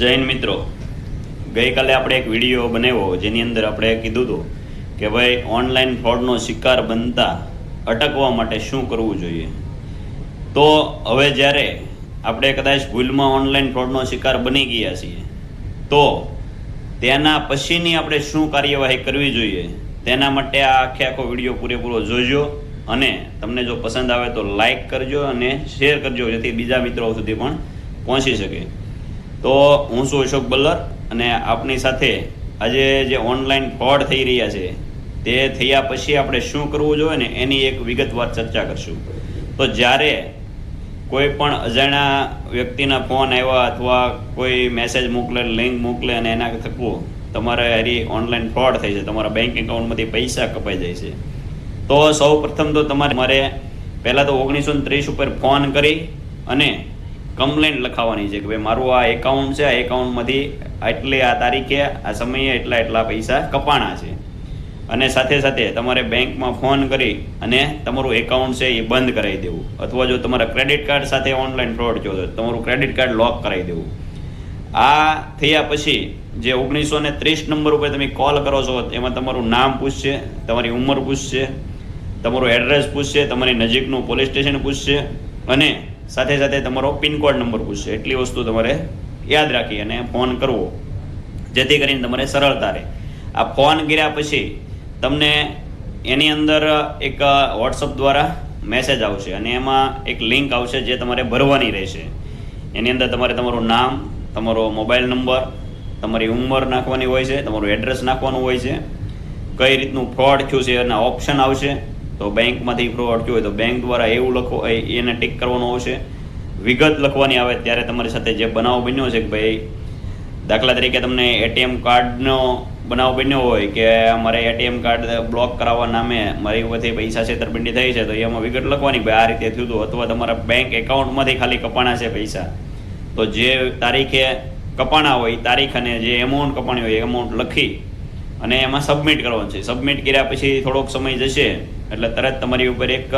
જૈન મિત્રો, ગઈકાલે આપણે એક વીડિયો બનાવ્યો જેની અંદર આપણે કીધું હતું કે ભાઈ ઓનલાઈન ફ્રોડનો શિકાર બનતા અટકવા માટે શું કરવું જોઈએ? તો હવે જ્યારે આપણે કદાચ ભૂલમાં ઓનલાઈન ફ્રોડનો શિકાર બની ગયા છીએ, તો તેના પછીની આપણે શું કાર્યવાહી કરવી જોઈએ? તેના માટે આ આખે આખો વીડિયો પૂરેપૂરો જોજો અને તમને જો પસંદ આવે તો લાઈક કરજો અને શેર કરજો, જેથી બીજા મિત્રો સુધી પણ પહોંચી શકે. તો હું છું અશોક બલ્લર અને આપની સાથે આજે જે ઓનલાઈન ફ્રોડ થઈ રહ્યા છે, તે થયા પછી આપણે શું કરવું જોઈએ ને એની એક વિગતવાર ચર્ચા કરશું. તો જ્યારે કોઈ પણ અજાણ્યા વ્યક્તિના ફોન આવ્યા અથવા કોઈ મેસેજ મોકલે લિંક મોકલે અને એના થકવું, તમારે હારી ઓનલાઈન ફ્રોડ થઈ છે, તમારા બેંક એકાઉન્ટમાંથી પૈસા કપાઈ જાય છે. તો સૌ પ્રથમ તો તમારે મારે પહેલાં તો ઓગણીસો ત્રીસ ઉપર ફોન કરી અને કમ્પ્લેન્ટ લખાવવાની છે કે ભાઈ, મારું આ એકાઉન્ટ છે, આ એકાઉન્ટમાંથી આટલી આ તારીખે, આ સમયે એટલા એટલા પૈસા કપાણા છે. અને સાથે સાથે તમારે બેંકમાં ફોન કરી અને તમારું એકાઉન્ટ છે એ બંધ કરાવી દેવું. અથવા જો તમારા ક્રેડિટ કાર્ડ સાથે ઓનલાઈન ફ્રોડ થયો તો તમારું ક્રેડિટ કાર્ડ લોક કરાવી દેવું. આ થયા પછી જે ઓગણીસો ને ત્રીસ નંબર ઉપર તમે કોલ કરો છો, એમાં તમારું નામ પૂછશે, તમારી ઉંમર પૂછશે, તમારું એડ્રેસ પૂછશે, તમારી નજીકનું પોલીસ સ્ટેશન પૂછશે અને સાથે સાથે તમારો પિનકોડ નંબર પૂછશે. એટલી વસ્તુ તમારે યાદ રાખી અને ફોન કરવો. જેથી કરીને તમારે સરળતા રહે. આ ફોન કર્યા પછી તમને એની અંદર એક વોટ્સઅપ દ્વારા મેસેજ આવશે અને એમાં એક લિંક આવશે જે તમારે ભરવાની રહેશે. એની અંદર તમારે તમારું નામ, તમારો મોબાઈલ નંબર તમારી ઉંમર નાખવાની હોય છે, તમારું એડ્રેસ નાખવાનું હોય છે, કઈ રીતનું ફ્રોડ થયું છે એના ઓપ્શન આવશે. તો બેંકમાંથી ફ્રોડ થયું હોય તો બેંક દ્વારા એવું લખો એને ટીક કરવાનો આવશે વિગત લખવાની આવે ત્યારે તમારી સાથે જે બનાવ બન્યો છે કે ભાઈ, દાખલા તરીકે તમને એટીએમ કાર્ડનો બનાવ બન્યો હોય કે મારે એટીએમ કાર્ડ બ્લોક કરાવવા નામે મારી ઉપરથી પૈસા છેતરપિંડી થઈ છે, તો એમાં વિગત લખવાની ભાઈ આ રીતે થયું હતું અથવા તમારા બેંક એકાઉન્ટમાંથી ખાલી કપાણા છે પૈસા. તો જે તારીખે કપાણા હોય તારીખ અને જે એમાઉન્ટ કપાણી હોય એમાઉન્ટ લખી અને એમાં સબમિટ કરવાનું છે. સબમિટ કર્યા પછી થોડોક સમય જશે. એટલે તરત તમારી ઉપર એક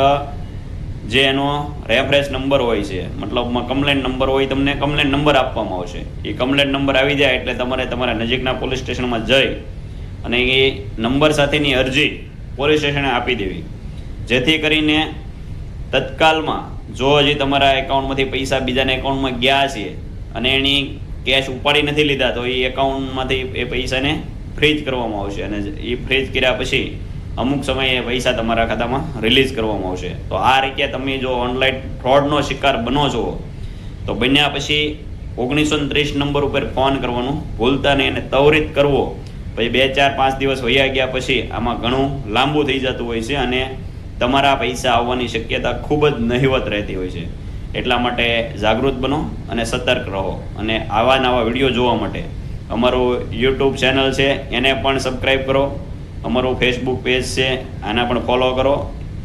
જે એનો રેફરન્સ નંબર હોય છે, મતલબમાં કમ્પ્લેન નંબર હોય, તમને કમ્પ્લેન નંબર આપવામાં આવશે. એ કમ્પ્લેન નંબર આવી જાય એટલે તમારે તમારા નજીકના પોલીસ સ્ટેશનમાં જઈ અને એ નંબર સાથેની અરજી પોલીસ સ્ટેશને આપી દેવી. જેથી કરીને તત્કાલમાં જો હજી તમારા એકાઉન્ટમાંથી પૈસા બીજાના એકાઉન્ટમાં ગયા છે અને એની કેશ ઉપાડી નથી લીધા, તો એ એકાઉન્ટમાંથી એ પૈસાને ફ્રીજ કરવામાં આવશે અને એ ફ્રીજ કર્યા પછી અમુક સમયે પૈસા તમારા ખાતામાં રિલીઝ કરવામાં આવશે. તો આ રીતે તમે જો ઓનલાઈન ફ્રોડનો શિકાર બનો છો, તો બન્યા પછી ઓગણીસો ત્રીસ નંબર ઉપર ફોન કરવાનું, ભૂલતા નહીં અને ત્વરિત કરવો. પછી બે ચાર પાંચ દિવસ વયા ગયા પછી આમાં ઘણું લાંબુ થઈ જતું હોય છે અને તમારા પૈસા આવવાની શક્યતા ખૂબ જ નહિવત રહેતી હોય છે. એટલા માટે જાગૃત બનો અને સતર્ક રહો. અને આવા નવા વીડિયો જોવા માટે અમારું યુટ્યુબ ચેનલ છે, એને પણ સબસ્ક્રાઈબ કરો. અમારું ફેસબુક પેજ છે, આના પણ ફોલો કરો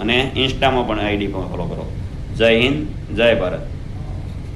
અને ઇન્સ્ટામાં પણ આઈડી પણ ફોલો કરો. જય હિન્દ, જય ભારત.